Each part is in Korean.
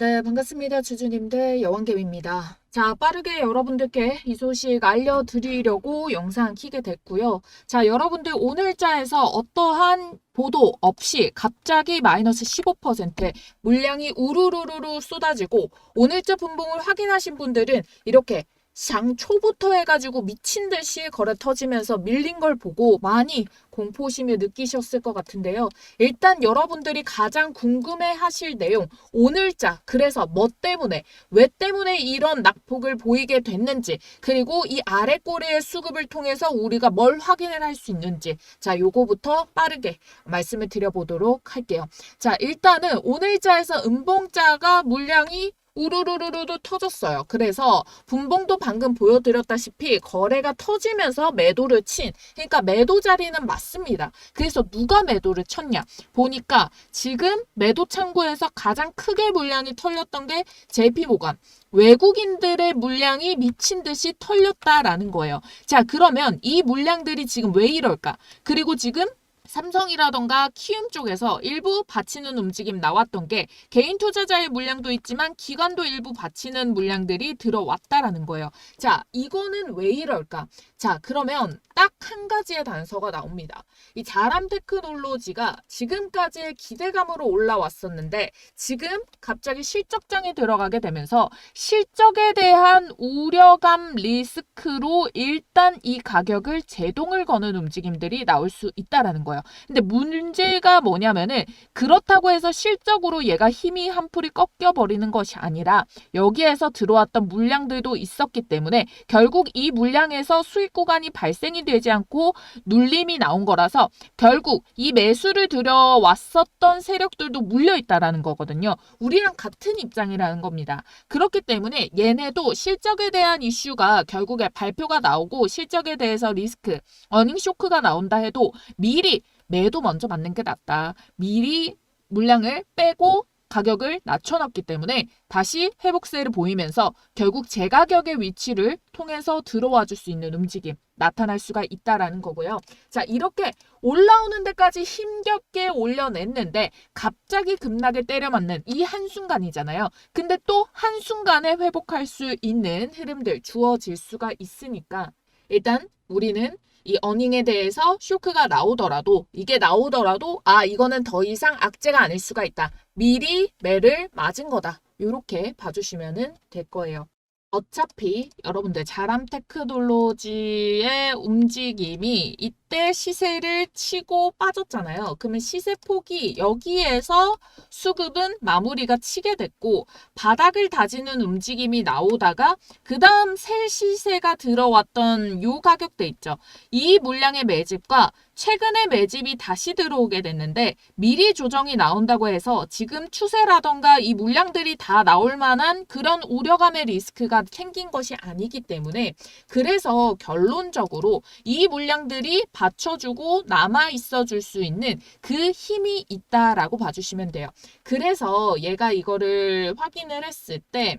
네, 반갑습니다. 주주님들 여왕개입니다. 자, 빠르게 여러분들께 이 소식 알려드리려고 영상 키게 됐고요. 자, 여러분들 오늘자에서 어떠한 보도 없이 갑자기 마이너스 15% 물량이 우르르르르 쏟아지고 오늘자 분봉을 확인하신 분들은 이렇게 장 초부터 해가지고 미친 듯이 거래 터지면서 밀린 걸 보고 많이 공포심을 느끼셨을 것 같은데요. 일단 여러분들이 가장 궁금해 하실 내용, 오늘자, 그래서 뭐 때문에, 왜 때문에 이런 낙폭을 보이게 됐는지, 그리고 이 아래 꼬리의 수급을 통해서 우리가 뭘 확인을 할 수 있는지, 자, 요거부터 빠르게 말씀을 드려보도록 할게요. 자, 일단은 오늘자에서 음봉자가 물량이 우르르르르 터졌어요. 그래서 분봉도 방금 보여드렸다시피 거래가 터지면서 매도를 친 그러니까 매도 자리는 맞습니다. 그래서 누가 매도를 쳤냐 보니까 지금 매도 창구에서 가장 크게 물량이 털렸던 게 JP모간 외국인들의 물량이 미친 듯이 털렸다라는 거예요. 자 그러면 이 물량들이 지금 왜 이럴까? 그리고 지금 삼성이라던가 키움 쪽에서 일부 받치는 움직임 나왔던 게 개인 투자자의 물량도 있지만 기관도 일부 받치는 물량들이 들어왔다라는 거예요. 자, 이거는 왜 이럴까? 자, 그러면 딱 한 가지의 단서가 나옵니다. 이 자람 테크놀로지가 지금까지의 기대감으로 올라왔었는데 지금 갑자기 실적장에 들어가게 되면서 실적에 대한 우려감 리스크로 일단 이 가격을 제동을 거는 움직임들이 나올 수 있다라는 거예요. 근데 문제가 뭐냐면은 그렇다고 해서 실적으로 얘가 힘이 한풀이 꺾여 버리는 것이 아니라 여기에서 들어왔던 물량들도 있었기 때문에 결국 이 물량에서 수익 구간이 발생이 되지 않고 눌림이 나온 거라서 결국 이 매수를 들여왔었던 세력들도 물려 있다라는 거거든요. 우리랑 같은 입장이라는 겁니다. 그렇기 때문에 얘네도 실적에 대한 이슈가 결국에 발표가 나오고 실적에 대해서 리스크, 어닝 쇼크가 나온다 해도 미리 매도 먼저 받는 게 낫다. 미리 물량을 빼고 가격을 낮춰놨기 때문에 다시 회복세를 보이면서 결국 제가격의 위치를 통해서 들어와 줄 수 있는 움직임 나타날 수가 있다라는 거고요. 자, 이렇게 올라오는 데까지 힘겹게 올려냈는데 갑자기 급락을 때려맞는 이 한순간이잖아요. 근데 또 한순간에 회복할 수 있는 흐름들 주어질 수가 있으니까 일단 우리는 이 어닝에 대해서 쇼크가 나오더라도 이게 나오더라도 아 이거는 더 이상 악재가 아닐 수가 있다. 미리 매를 맞은 거다. 이렇게 봐주시면 될 거예요. 어차피 여러분들 자람 테크놀로지의 움직임이 이 때 시세를 치고 빠졌잖아요. 그러면 시세 폭이 여기에서 수급은 마무리가 치게 됐고 바닥을 다지는 움직임이 나오다가 그 다음 새 시세가 들어왔던 요 가격대 있죠. 이 물량의 매집과 최근에 매집이 다시 들어오게 됐는데 미리 조정이 나온다고 해서 지금 추세라던가 이 물량들이 다 나올 만한 그런 우려감의 리스크가 생긴 것이 아니기 때문에 그래서 결론적으로 이 물량들이 받쳐주고 남아 있어 줄 수 있는 그 힘이 있다라고 봐주시면 돼요. 그래서 얘가 이거를 확인을 했을 때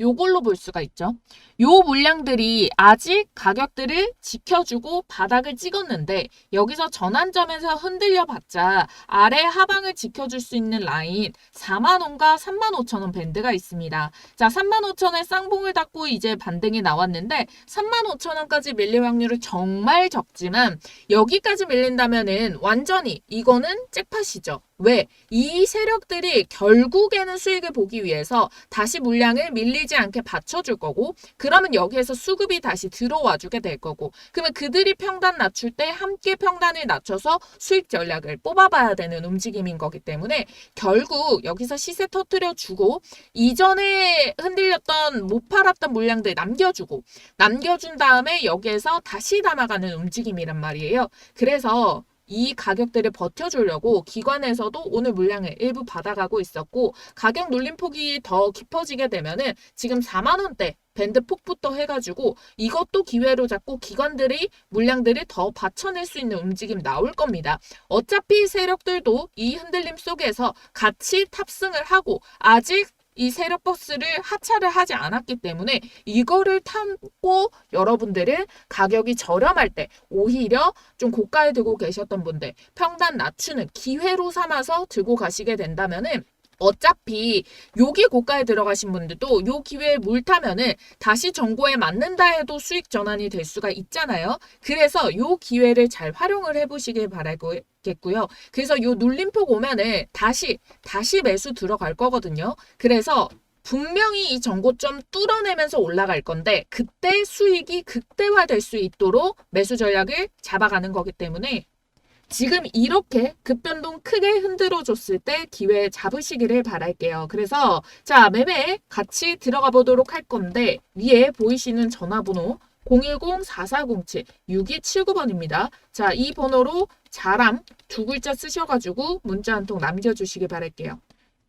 요걸로 볼 수가 있죠. 요 물량들이 아직 가격들을 지켜주고 바닥을 찍었는데 여기서 전환점에서 흔들려 봤자 아래 하방을 지켜줄 수 있는 라인 4만원과 3만 5천원 밴드가 있습니다. 자 3만 5천원에 쌍봉을 닫고 이제 반등이 나왔는데 3만 5천원까지 밀릴 확률은 정말 적지만 여기까지 밀린다면은 완전히 이거는 잭팟이죠. 왜? 이 세력들이 결국에는 수익을 보기 위해서 다시 물량을 밀리지 않게 받쳐줄 거고 그러면 여기에서 수급이 다시 들어와 주게 될 거고 그러면 그들이 평단 낮출 때 함께 평단을 낮춰서 수익 전략을 뽑아봐야 되는 움직임인 거기 때문에 결국 여기서 시세 터트려 주고 이전에 흔들렸던 못 팔았던 물량들 남겨주고 남겨준 다음에 여기에서 다시 담아가는 움직임이란 말이에요. 그래서 이 가격들을 버텨주려고 기관에서도 오늘 물량을 일부 받아가고 있었고 가격 눌림폭이 더 깊어지게 되면은 지금 4만 원대 밴드 폭부터 해가지고 이것도 기회로 잡고 기관들이 물량들을 더 받쳐낼 수 있는 움직임 나올 겁니다. 어차피 세력들도 이 흔들림 속에서 같이 탑승을 하고 아직 이 세력 버스를 하차를 하지 않았기 때문에 이거를 타고 여러분들은 가격이 저렴할 때 오히려 좀 고가에 들고 계셨던 분들 평단 낮추는 기회로 삼아서 들고 가시게 된다면은 어차피 여기 고가에 들어가신 분들도 요 기회에 물 타면은 다시 정보에 맞는다 해도 수익 전환이 될 수가 있잖아요. 그래서 요 기회를 잘 활용을 해보시길 바라겠고요. 그래서 요 눌림폭 오면은 다시 다시 매수 들어갈 거거든요. 그래서 분명히 이 정고점 뚫어내면서 올라갈 건데 그때 수익이 극대화될 수 있도록 매수 전략을 잡아가는 거기 때문에 지금 이렇게 급변동 크게 흔들어 줬을 때 기회 잡으시기를 바랄게요. 그래서 자 매매 같이 들어가 보도록 할 건데 위에 보이시는 전화번호 010-4407-6279번입니다. 자, 이 번호로 자람 두 글자 쓰셔가지고 문자 한 통 남겨주시길 바랄게요.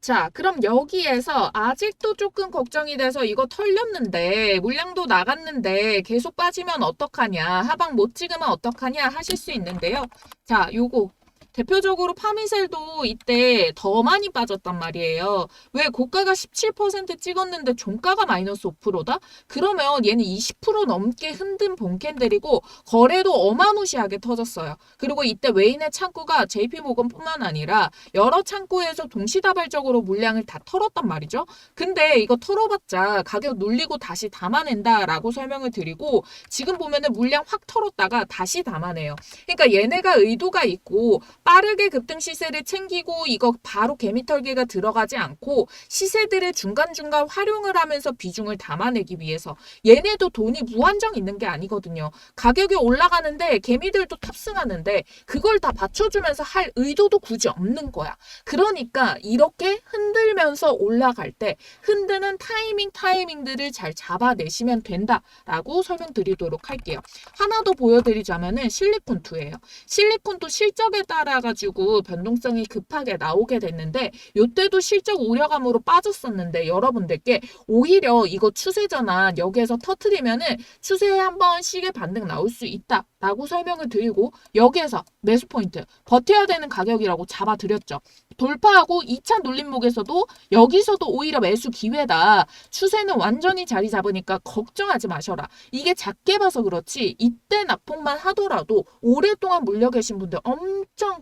자, 그럼 여기에서 아직도 조금 걱정이 돼서 이거 털렸는데, 물량도 나갔는데, 계속 빠지면 어떡하냐, 하방 못 찍으면 어떡하냐 하실 수 있는데요. 자, 요거. 대표적으로 파미셀도 이때 더 많이 빠졌단 말이에요. 왜 고가가 17% 찍었는데 종가가 마이너스 5%다? 그러면 얘는 20% 넘게 흔든 본캔들이고 거래도 어마무시하게 터졌어요. 그리고 이때 외인의 창구가 JP모건뿐만 아니라 여러 창구에서 동시다발적으로 물량을 다 털었단 말이죠. 근데 이거 털어봤자 가격 눌리고 다시 담아낸다라고 설명을 드리고 지금 보면은 물량 확 털었다가 다시 담아내요. 그러니까 얘네가 의도가 있고 빠르게 급등 시세를 챙기고 이거 바로 개미털기가 들어가지 않고 시세들의 중간중간 활용을 하면서 비중을 담아내기 위해서 얘네도 돈이 무한정 있는 게 아니거든요. 가격이 올라가는데 개미들도 탑승하는데 그걸 다 받쳐주면서 할 의도도 굳이 없는 거야. 그러니까 이렇게 흔들면서 올라갈 때 흔드는 타이밍 타이밍들을 잘 잡아내시면 된다라고 설명드리도록 할게요. 하나 더 보여드리자면은 실리콘2예요. 실리콘도 실적에 따라 가지고 변동성이 급하게 나오게 됐는데 이때도 실적 우려감으로 빠졌었는데 여러분들께 오히려 이거 추세 전환 여기에서 터트리면은 추세에 한번 시계 반등 나올 수 있다 라고 설명을 드리고 여기에서 매수 포인트 버텨야 되는 가격이라고 잡아드렸죠. 돌파하고 2차 눌림목에서도 여기서도 오히려 매수 기회다. 추세는 완전히 자리 잡으니까 걱정하지 마셔라. 이게 작게 봐서 그렇지 이때 낙폭만 하더라도 오랫동안 물려 계신 분들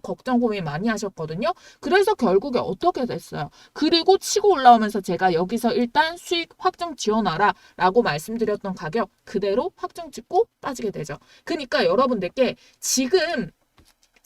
걱정 고민 많이 하셨거든요. 그래서 결국에 어떻게 됐어요? 그리고 치고 올라오면서 제가 여기서 일단 수익 확정 지어놔라 라고 말씀드렸던 가격 그대로 확정 찍고 빠지게 되죠. 그러니까 여러분들께 지금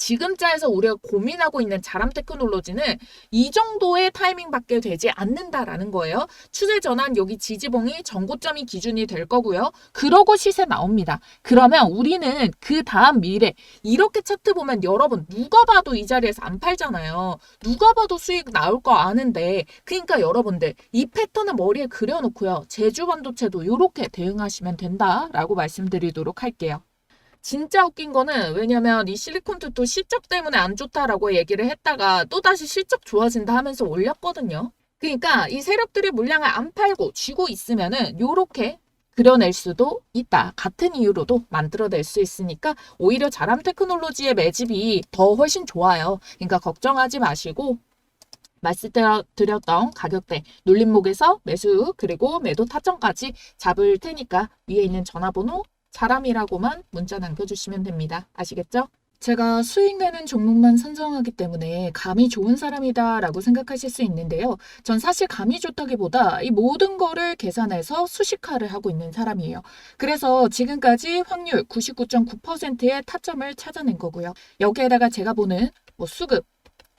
지금 자에서 우리가 고민하고 있는 자람 테크놀로지는 이 정도의 타이밍밖에 되지 않는다라는 거예요. 추세 전환 여기 지지봉이 전고점이 기준이 될 거고요. 그러고 시세 나옵니다. 그러면 우리는 그 다음 미래 이렇게 차트 보면 여러분 누가 봐도 이 자리에서 안 팔잖아요. 누가 봐도 수익 나올 거 아는데 그러니까 여러분들 이 패턴을 머리에 그려놓고요. 제주 반도체도 이렇게 대응하시면 된다라고 말씀드리도록 할게요. 진짜 웃긴 거는 왜냐면 이 실리콘도 또 실적 때문에 안 좋다라고 얘기를 했다가 또다시 실적 좋아진다 하면서 올렸거든요. 그러니까 이 세력들이 물량을 안 팔고 쥐고 있으면은 요렇게 그려낼 수도 있다. 같은 이유로도 만들어낼 수 있으니까 오히려 자람 테크놀로지의 매집이 더 훨씬 좋아요. 그러니까 걱정하지 마시고 말씀드렸던 가격대 눌림목에서 매수 그리고 매도 타점까지 잡을 테니까 위에 있는 전화번호 사람이라고만 문자 남겨주시면 됩니다. 아시겠죠? 제가 수익 내는 종목만 선정하기 때문에 감이 좋은 사람이다 라고 생각하실 수 있는데요. 전 사실 감이 좋다기보다 이 모든 거를 계산해서 수식화를 하고 있는 사람이에요. 그래서 지금까지 확률 99.9%의 타점을 찾아낸 거고요. 여기에다가 제가 보는 뭐 수급,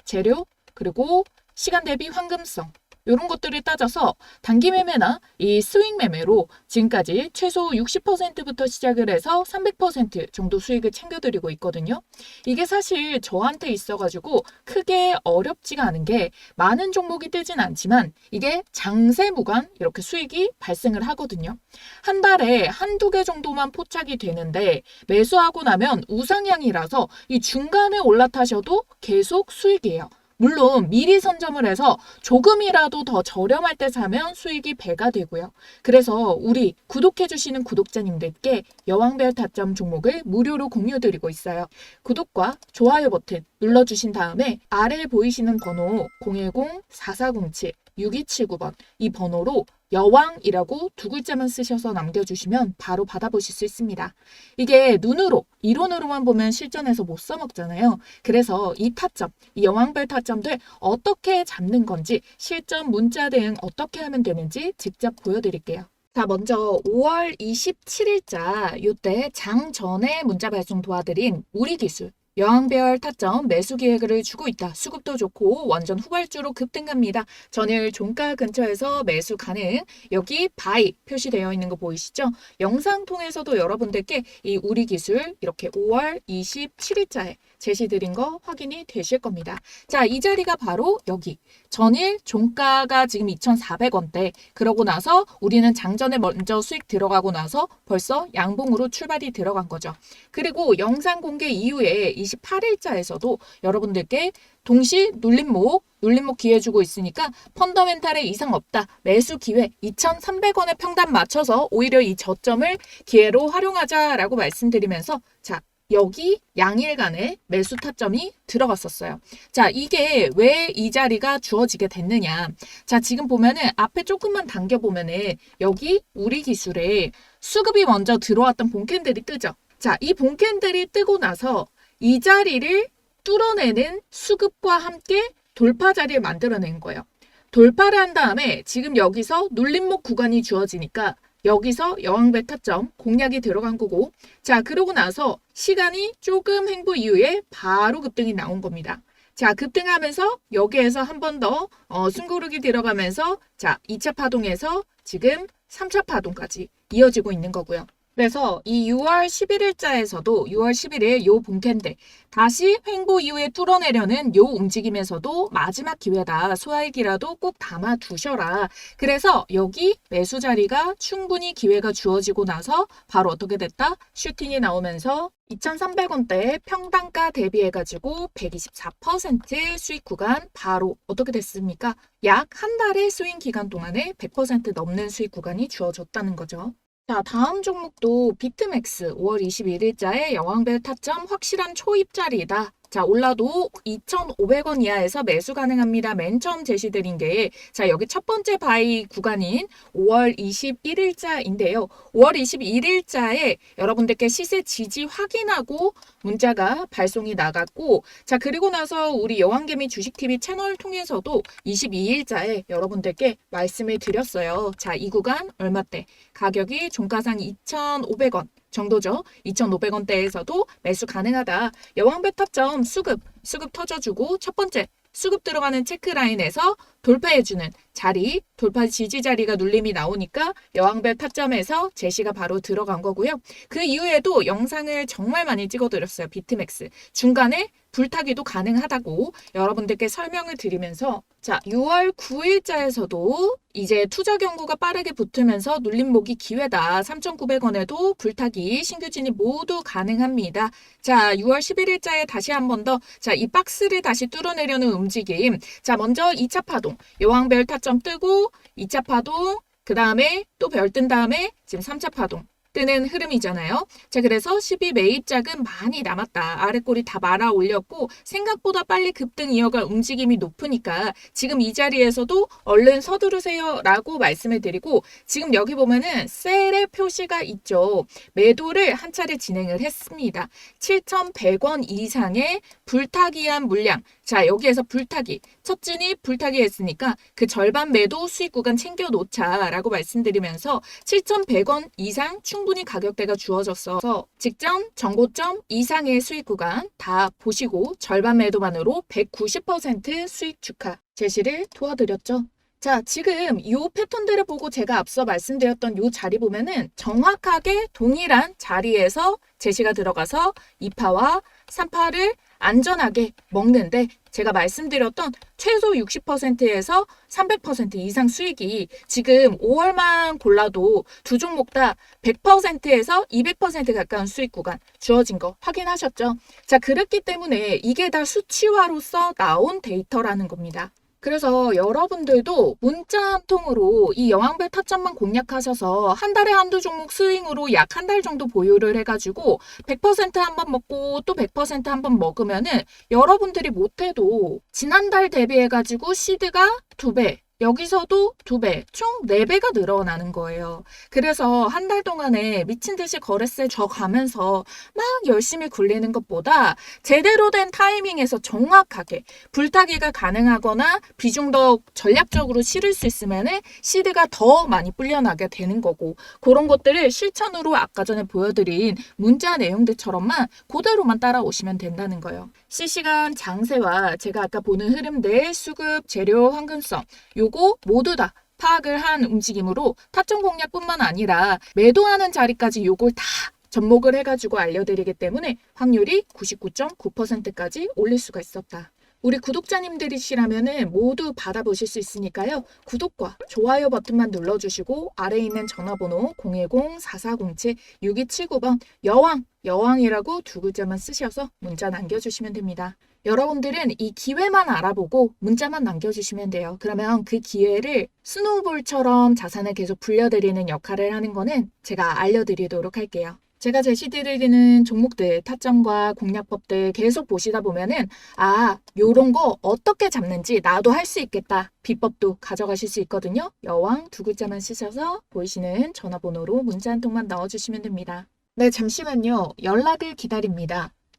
재료, 그리고 시간 대비 황금성, 이런 것들을 따져서 단기 매매나 이 스윙 매매로 지금까지 최소 60%부터 시작을 해서 300% 정도 수익을 챙겨드리고 있거든요. 이게 사실 저한테 있어가지고 크게 어렵지가 않은 게 많은 종목이 뜨진 않지만 이게 장세 무관 이렇게 수익이 발생을 하거든요. 한 달에 한두 개 정도만 포착이 되는데 매수하고 나면 우상향이라서 이 중간에 올라타셔도 계속 수익이에요. 물론 미리 선점을 해서 조금이라도 더 저렴할 때 사면 수익이 배가 되고요. 그래서 우리 구독해주시는 구독자님들께 여왕별 타점 종목을 무료로 공유드리고 있어요. 구독과 좋아요 버튼 눌러주신 다음에 아래에 보이시는 번호 010-4407-6279번 이 번호로 여왕이라고 두 글자만 쓰셔서 남겨주시면 바로 받아보실 수 있습니다. 이게 눈으로, 이론으로만 보면 실전에서 못 써먹잖아요. 그래서 이 타점, 이 여왕별 타점들 어떻게 잡는 건지, 실전 문자 대응 어떻게 하면 되는지 직접 보여드릴게요. 자, 먼저 5월 27일자 요때 장 전에 문자 발송 도와드린 우리 기술 여왕별 타점 매수 기획을 주고 있다. 수급도 좋고 완전 후발주로 급등합니다. 전일 종가 근처에서 매수 가능. 여기 바이 표시되어 있는 거 보이시죠? 영상 통해서도 여러분들께 이 우리 기술 이렇게 5월 27일자에 제시드린 거 확인이 되실 겁니다. 자, 이 자리가 바로 여기. 전일 종가가 지금 2,400원대. 그러고 나서 우리는 장전에 먼저 수익 들어가고 나서 벌써 양봉으로 출발이 들어간 거죠. 그리고 영상 공개 이후에 28일자에서도 여러분들께 동시 눌림목, 눌림목 기회 주고 있으니까 펀더멘탈에 이상 없다. 매수 기회 2,300원에 평단 맞춰서 오히려 이 저점을 기회로 활용하자라고 말씀드리면서 자, 여기 양일간의 매수 타점이 들어갔었어요. 자, 이게 왜 이 자리가 주어지게 됐느냐. 자, 지금 보면은 앞에 조금만 당겨보면은 여기 우리 기술에 수급이 먼저 들어왔던 본캔들이 뜨죠. 자, 이 본캔들이 뜨고 나서 이 자리를 뚫어내는 수급과 함께 돌파 자리를 만들어낸 거예요. 돌파를 한 다음에 지금 여기서 눌림목 구간이 주어지니까 여기서 여왕배 타점 공략이 들어간 거고 자 그러고 나서 시간이 조금 횡보 이후에 바로 급등이 나온 겁니다. 자 급등하면서 여기에서 한 번더 어, 숨고르기 들어가면서 자 2차 파동에서 지금 3차 파동까지 이어지고 있는 거고요. 그래서 이 6월 11일자에서도 6월 11일 요 본캔데 다시 횡보 이후에 뚫어내려는 요 움직임에서도 마지막 기회다. 소화액이라도 꼭 담아 두셔라. 그래서 여기 매수 자리가 충분히 기회가 주어지고 나서 바로 어떻게 됐다? 슈팅이 나오면서 2,300원대 평단가 대비해가지고 124% 수익 구간 바로 어떻게 됐습니까? 약 한 달의 스윙 기간 동안에 100% 넘는 수익 구간이 주어졌다는 거죠. 자, 다음 종목도 비트맥스 5월 21일자에 여왕별 타점 확실한 초입자리다. 자, 올라도 2,500원 이하에서 매수 가능합니다. 맨 처음 제시드린 게, 자, 여기 첫 번째 바이 구간인 5월 21일자인데요. 5월 21일자에 여러분들께 시세 지지 확인하고 문자가 발송이 나갔고, 자, 그리고 나서 우리 여왕개미 주식TV 채널 통해서도 22일자에 여러분들께 말씀을 드렸어요. 자, 이 구간 얼마대? 가격이 종가상 2,500원. 정도죠. 2,500원대에서도 매수 가능하다. 여왕배 타점 수급, 수급 터져주고 첫 번째 수급 들어가는 체크라인에서 돌파해주는 자리, 돌파 지지 자리가 눌림이 나오니까 여왕별 타점에서 제시가 바로 들어간 거고요. 그 이후에도 영상을 정말 많이 찍어드렸어요. 비트맥스. 중간에 불타기도 가능하다고 여러분들께 설명을 드리면서 자 6월 9일자에서도 이제 투자 경고가 빠르게 붙으면서 눌림목이 기회다. 3,900원에도 불타기 신규 진입 모두 가능합니다. 자 6월 11일자에 다시 한 번 더 자 이 박스를 다시 뚫어내려는 움직임. 자 먼저 2차 파동 여왕별 타점 뜨고 2차 파동 그 다음에 또 별 뜬 다음에 지금 3차 파동 뜨는 흐름이잖아요. 자, 그래서 12 매입작은 많이 남았다. 아래꼬리 다 말아 올렸고 생각보다 빨리 급등 이어갈 움직임이 높으니까 지금 이 자리에서도 얼른 서두르세요 라고 말씀을 드리고 지금 여기 보면은 셀의 표시가 있죠. 매도를 한 차례 진행을 했습니다. 7,100원 이상의 불타기한 물량. 자, 여기에서 불타기. 첫 진입 불타기 했으니까 그 절반 매도 수익 구간 챙겨 놓자라고 말씀드리면서 7,100원 이상 충분히 가격대가 주어져서 직전 정고점 이상의 수익 구간 다 보시고 절반 매도만으로 190% 수익 축하 제시를 도와드렸죠. 자, 지금 이 패턴들을 보고 제가 앞서 말씀드렸던 이 자리 보면은 정확하게 동일한 자리에서 제시가 들어가서 2파와 3파를 안전하게 먹는데 제가 말씀드렸던 최소 60%에서 300% 이상 수익이 지금 5월만 골라도 두 종목 다 100%에서 200% 가까운 수익 구간 주어진 거 확인하셨죠? 자, 그렇기 때문에 이게 다 수치화로서 나온 데이터라는 겁니다. 그래서 여러분들도 문자 한 통으로 이 여왕별 타점만 공략하셔서 한 달에 한두 종목 스윙으로 약 한 달 정도 보유를 해가지고 100%한 번 먹고 또 100%한 번 먹으면은 여러분들이 못해도 지난달 대비해가지고 시드가 두 배, 여기서도 두 배, 총 네배가 늘어나는 거예요. 그래서 한 달 동안에 미친 듯이 거래세 져 가면서 막 열심히 굴리는 것보다 제대로 된 타이밍에서 정확하게 불타기가 가능하거나 비중 더 전략적으로 실을 수 있으면은 시드가 더 많이 불려나게 되는 거고 그런 것들을 실천으로 아까 전에 보여드린 문자 내용들처럼만 그대로만 따라오시면 된다는 거예요. 실시간 장세와 제가 아까 보는 흐름들 수급, 재료, 황금성 요거 모두 다 파악을 한 움직임으로 타점 공략뿐만 아니라 매도하는 자리까지 요걸 다 접목을 해가지고 알려드리기 때문에 확률이 99.9%까지 올릴 수가 있었다. 우리 구독자님들이시라면은 모두 받아보실 수 있으니까요. 구독과 좋아요 버튼만 눌러주시고 아래에 있는 전화번호 010-4407-6279번 여왕, 여왕이라고 두 글자만 쓰셔서 문자 남겨주시면 됩니다. 여러분들은 이 기회만 알아보고 문자만 남겨주시면 돼요. 그러면 그 기회를 스노우볼처럼 자산을 계속 불려드리는 역할을 하는 거는 제가 알려드리도록 할게요. 제가 제시드리는 종목들, 타점과 공략법들 계속 보시다 보면은 아, 요런 거 어떻게 잡는지 나도 할 수 있겠다. 비법도 가져가실 수 있거든요. 여왕 두 글자만 쓰셔서 보이시는 전화번호로 문자 한 통만 넣어주시면 됩니다. 네, 잠시만요. 연락을 기다립니다.